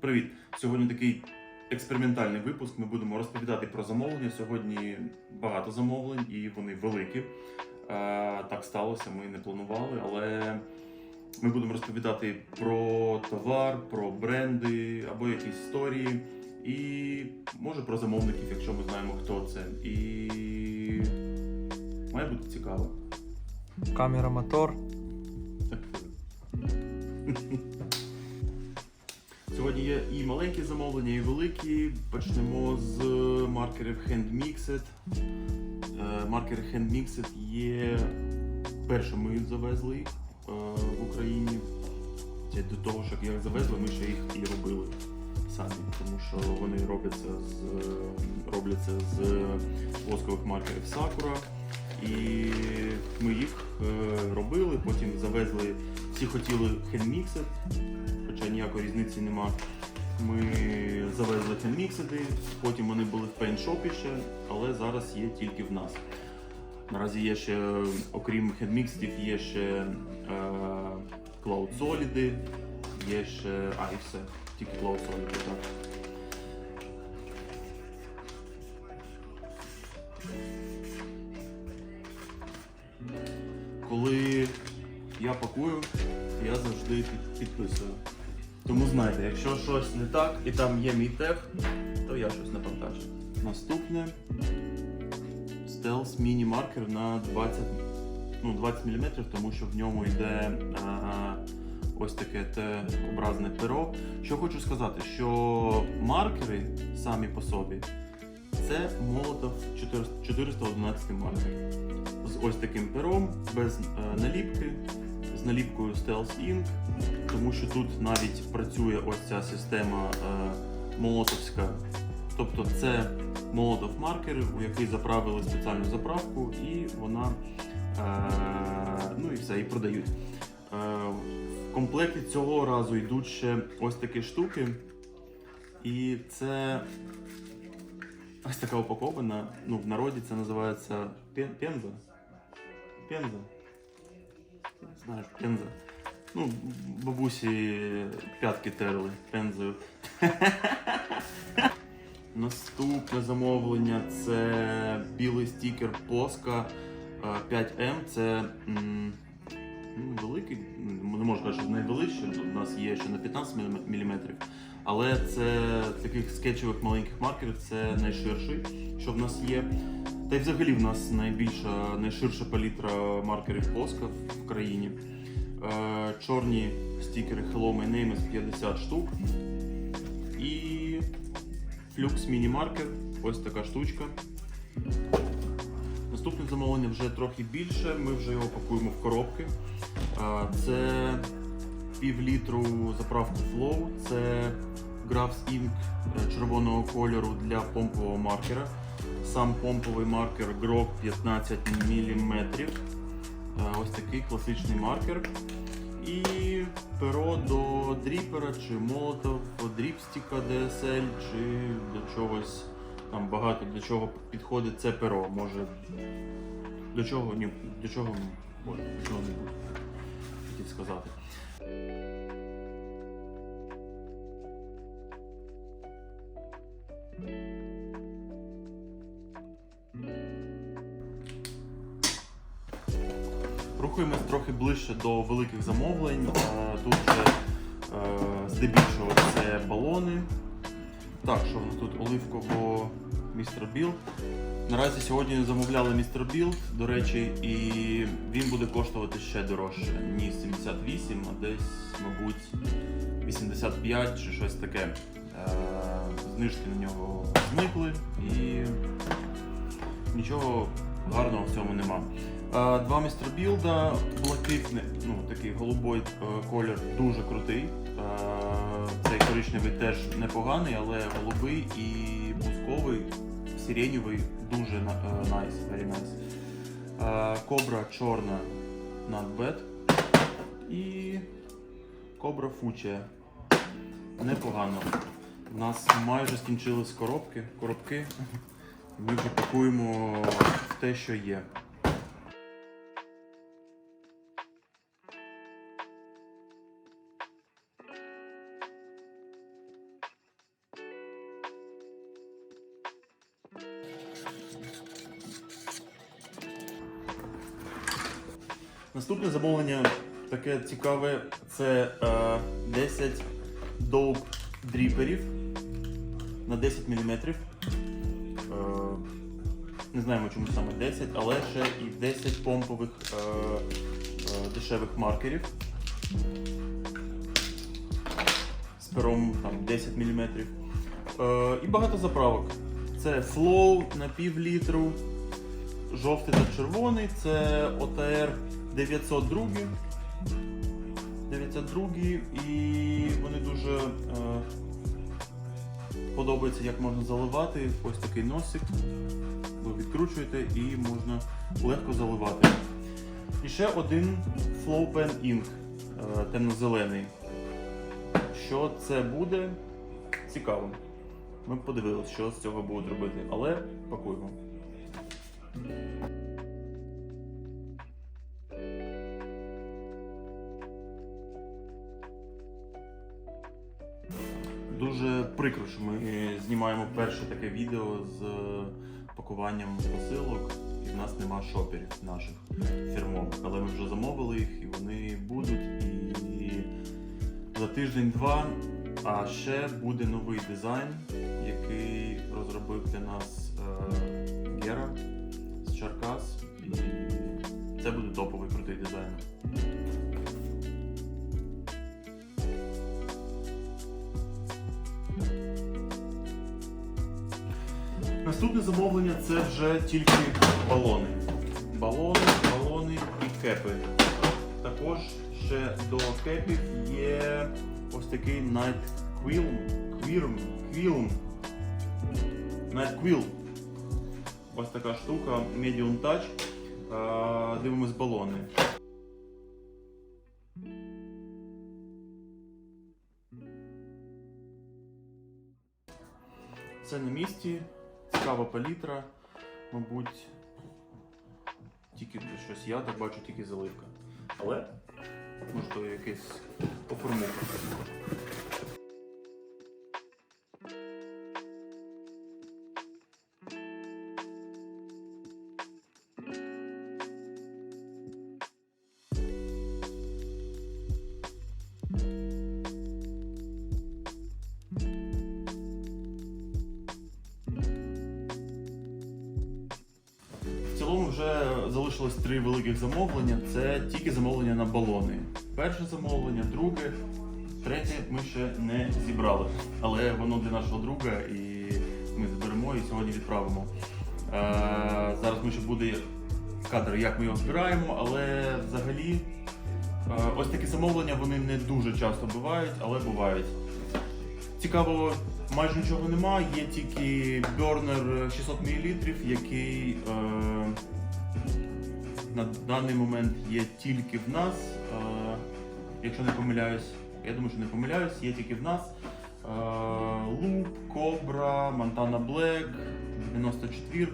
Привіт! Сьогодні такий експериментальний випуск. Ми будемо розповідати про замовлення. Сьогодні багато замовлень і вони великі. Так сталося, ми не планували, але ми будемо розповідати про товар, про бренди або якісь історії. І може про замовників, якщо ми знаємо, хто це. І має бути цікаво. Камера мотор. Сьогодні є і маленькі замовлення, і великі. Почнемо з маркерів Hand Mixed. Е, Маркери Hand Mixed є першим ми завезли їх е, в Україні. Це до того, що як завезли, ми ще їх і робили самі, тому що вони робляться з, робляться з воскових маркерів Sakura. І ми їх е, робили, потім завезли. Всі хотіли Mixed, хоча ніякої різниці нема. Ми завезли хендміксиди, потім вони були в пейншопі ще, але зараз є тільки в нас. Наразі є ще, окрім хендміксидів, є ще е, Solid, є ще. А, і все, тільки Solid, так. Коли я пакую, я завжди під- підписую. Тому знайте, якщо щось не так і там є мій тег, то я щось напортачу. Наступне стелс міні-маркер на 20, ну, 20 мм, тому що в ньому йде а, ось таке Т-образне перо. Що хочу сказати, що маркери самі по собі це Молотов 400 411 маркер. З ось таким пером, без е, наліпки, з наліпкою Stealth Ink, тому що тут навіть працює ось ця система е, молотовська. Тобто це молотов маркери, у який заправили спеціальну заправку, і вона е, ну і все, і продають. Е, в комплекті цього разу йдуть ще ось такі штуки. І це ось така упакована. Ну, в народі це називається пенза. Пенза. Знаєш, пенза. Ну, бабусі п'ятки терли пензою. Наступне замовлення це білий стікер е, 5M. Це м, ну, великий, не можу сказати, що найвеличший. У нас є ще на 15 мм. Але це таких скетчевих маленьких маркерів це найширший, що в нас є. Та й взагалі в нас найбільша, найширша палітра маркерів Posca в країні. Е, чорні стікери Hello My Name is 50 штук. І Flux міні-маркер, ось така штучка. Наступне замовлення вже трохи більше, ми вже його пакуємо в коробки. Це пів літру заправку Flow, це Graphs Ink е, червоного кольору для помпового маркера. Сам помповий маркер Grok 15 мм. Е, Ось такий класичний маркер. І перо до дріпера чи молотов, дріпстіка DSL, чи до чогось. Там багато для чого підходить це перо. Може. До чого ні, до чого може, до не. Хотів сказати. Рухаємось трохи ближче до великих замовлень. Е, Тут е, здебільшого це балони. Так, що в нас тут оливково містер Білд. Наразі сьогодні замовляли містер Білд, до речі, і він буде коштувати ще дорожче, ніж 78, а десь, мабуть, 85 чи щось таке. Е, Знижки на нього зникли і нічого гарного в цьому нема. Е, Два містер білда, блакитний, ну такий голубой е, колір дуже крутий. Цей коричневий теж непоганий, але голубий і бузковий, сиренєвий дуже на- е, very nice. Кобра чорна not bad. І кобра фуче. Непогано. У нас майже скінчились коробки, коробки. Ми пакуємо те, що є. Наступне замовлення таке цікаве. Це е, 10 доуп дріперів на 10 мм. Е, не знаємо, чому саме 10, але ще і 10 помпових е, е, дешевих маркерів з пером там, 10 мм. Е, і багато заправок. Це Flow на пів літру, жовтий та червоний, це OTR 902. 902 і вони дуже е, подобається, як можна заливати. Ось такий носик. Ви відкручуєте і можна легко заливати. І ще один Flow Pen Ink е, темно-зелений. Що це буде? Цікаво. Ми подивилися, що з цього будуть робити, але пакуємо. Прикро, що ми знімаємо перше таке відео з пакуванням посилок, і в нас нема шоперів наших фірмових. Але ми вже замовили їх і вони будуть. І за тиждень-два. А ще буде новий дизайн, який розробив для нас е, Гера з Черкас. І це буде топовий крутий дизайн. Наступне замовлення це вже тільки балони. Балони, балони і кепи. Також ще до кепів є ось такий Night Quilm. Quilm. Quilm. Night Quill. Ось така штука, Medium Touch. Дивимось балони. Це на місці, цікава палітра, мабуть, тільки щось я так бачу, тільки заливка. Але можливо, якесь оформовка. Залишилось три великих замовлення. Це тільки замовлення на балони. Перше замовлення, друге, третє ми ще не зібрали. Але воно для нашого друга і ми зберемо і сьогодні відправимо. Е, зараз ми ще буде кадр, як ми його збираємо, але взагалі е, ось такі замовлення вони не дуже часто бувають, але бувають. Цікаво, майже нічого нема, є тільки бернер 600 мл, який е, на даний момент є тільки в нас. Якщо не помиляюсь, я думаю, що не помиляюсь, є тільки в нас. Loop, Cobra, Montana Black, 94,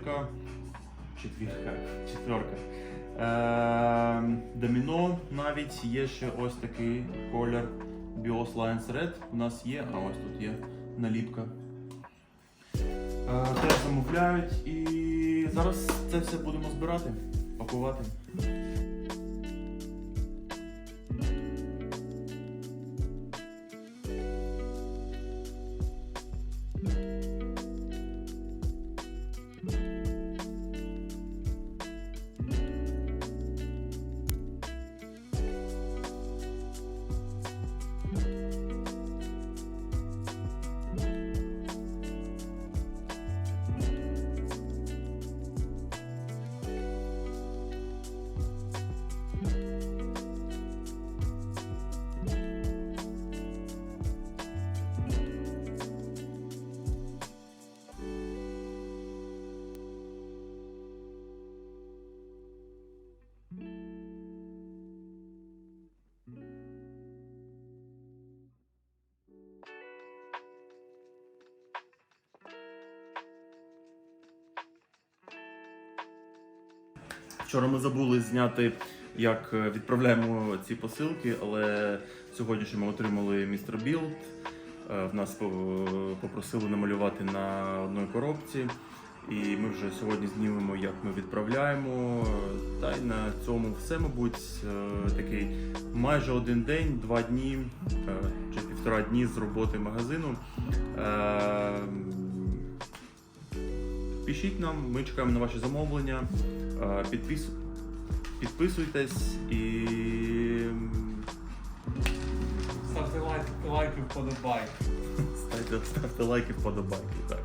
четвірка, четверка. Е, Доміно навіть є ще ось такий колір Bios Lions Red. У нас є, а ось тут є наліпка. Е, Теж замовляють і зараз це все будемо збирати, пакувати. Вчора ми забули зняти, як е, відправляємо ці посилки, але сьогодні ще ми отримали містер Білд. Е, В нас попросили намалювати на одній коробці. І ми вже сьогодні знімемо, як ми відправляємо. Та й на цьому все, мабуть, Е, такий майже один день, два дні чи півтора дні з роботи магазину. Пишіть нам, ми чекаємо на ваші замовлення. Е, Підпис... Підписуйтесь і Ставте лайк, лайки, вподобайки. ставте, ставте лайки, вподобайки. Так.